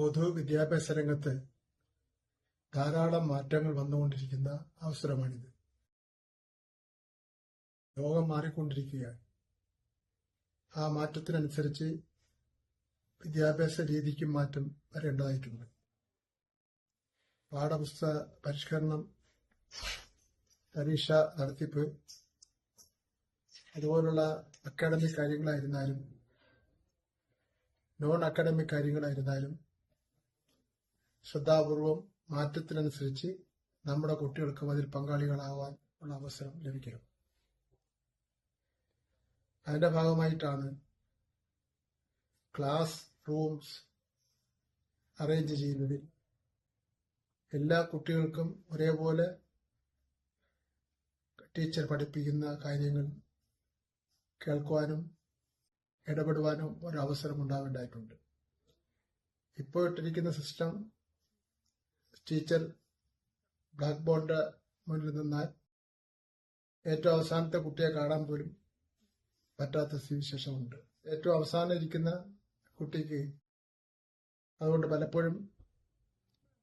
പൊതു വിദ്യാഭ്യാസ രംഗത്ത് ധാരാളം മാറ്റങ്ങൾ വന്നുകൊണ്ടിരിക്കുന്ന അവസരമാണിത്. ലോകം മാറിക്കൊണ്ടിരിക്കുകയാണ്. ആ മാറ്റത്തിനനുസരിച്ച് വിദ്യാഭ്യാസ രീതിക്കും മാറ്റം വരേണ്ടതായിട്ടുണ്ട്. പാഠപുസ്തക പരിഷ്കരണം പരീക്ഷ നടത്തിപ്പ് അതുപോലുള്ള അക്കാഡമിക് കാര്യങ്ങളായിരുന്നാലും നോൺ അക്കാഡമിക് കാര്യങ്ങളായിരുന്നാലും ശ്രദ്ധാപൂർവം മാറ്റത്തിനനുസരിച്ച് നമ്മുടെ കുട്ടികൾക്കും അതിൽ പങ്കാളികളാവാൻ ഉള്ള അവസരം ലഭിക്കണം. അതിന്റെ ഭാഗമായിട്ടാണ് ക്ലാസ് റൂംസ് അറേഞ്ച് ചെയ്യുന്നതിൽ എല്ലാ കുട്ടികൾക്കും ഒരേപോലെ ടീച്ചർ പഠിപ്പിക്കുന്ന കാര്യങ്ങൾ കേൾക്കുവാനും ഇടപെടുവാനും ഒരു അവസരം ഉണ്ടാവേണ്ടതായിട്ടുണ്ട്. ഇപ്പോൾ ഇട്ടിരിക്കുന്ന സിസ്റ്റം ടീച്ചർ ബ്ലാക്ക് ബോർഡിന്റെ മുന്നിൽ നിന്നാൽ ഏറ്റവും അവസാനത്തെ കുട്ടിയെ കാണാൻ പോലും പറ്റാത്ത സ്ഥിതിവിശേഷമുണ്ട്. ഏറ്റവും അവസാനം ഇരിക്കുന്ന കുട്ടിക്ക് അതുകൊണ്ട് പലപ്പോഴും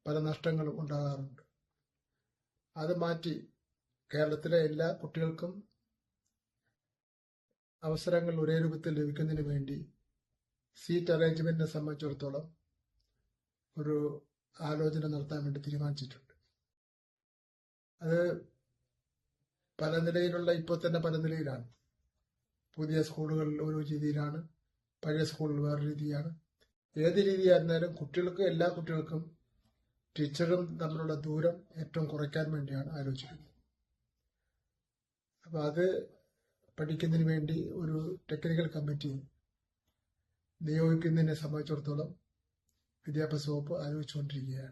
പല നഷ്ടങ്ങളും ഉണ്ടാകാറുണ്ട്. അത് മാറ്റി കേരളത്തിലെ എല്ലാ കുട്ടികൾക്കും അവസരങ്ങൾ ഒരേ രൂപത്തിൽ ലഭിക്കുന്നതിന് വേണ്ടി സീറ്റ് അറേഞ്ച്മെന്റിനെ സംബന്ധിച്ചിടത്തോളം ഒരു ആലോചന നടത്താൻ വേണ്ടി തീരുമാനിച്ചിട്ടുണ്ട്. അത് പല നിലയിലുള്ള ഇപ്പോൾ തന്നെ പല നിലയിലാണ്. പുതിയ സ്കൂളുകളിൽ ഓരോ രീതിയിലാണ് പഴയ സ്കൂളിൽ വേറെ രീതിയാണ്. ഏത് രീതിയായിരുന്നാലും കുട്ടികൾക്ക് എല്ലാ കുട്ടികൾക്കും ടീച്ചറും തമ്മിലുള്ള ദൂരം ഏറ്റവും കുറയ്ക്കാൻ വേണ്ടിയാണ് ആലോചിക്കുന്നത്. അപ്പൊ അത് പഠിക്കുന്നതിന് വേണ്ടി ഒരു ടെക്നിക്കൽ കമ്മിറ്റി നിയോഗിക്കുന്നതിനെ സംബന്ധിച്ചിടത്തോളം Vidyapasopa Aruchondriya.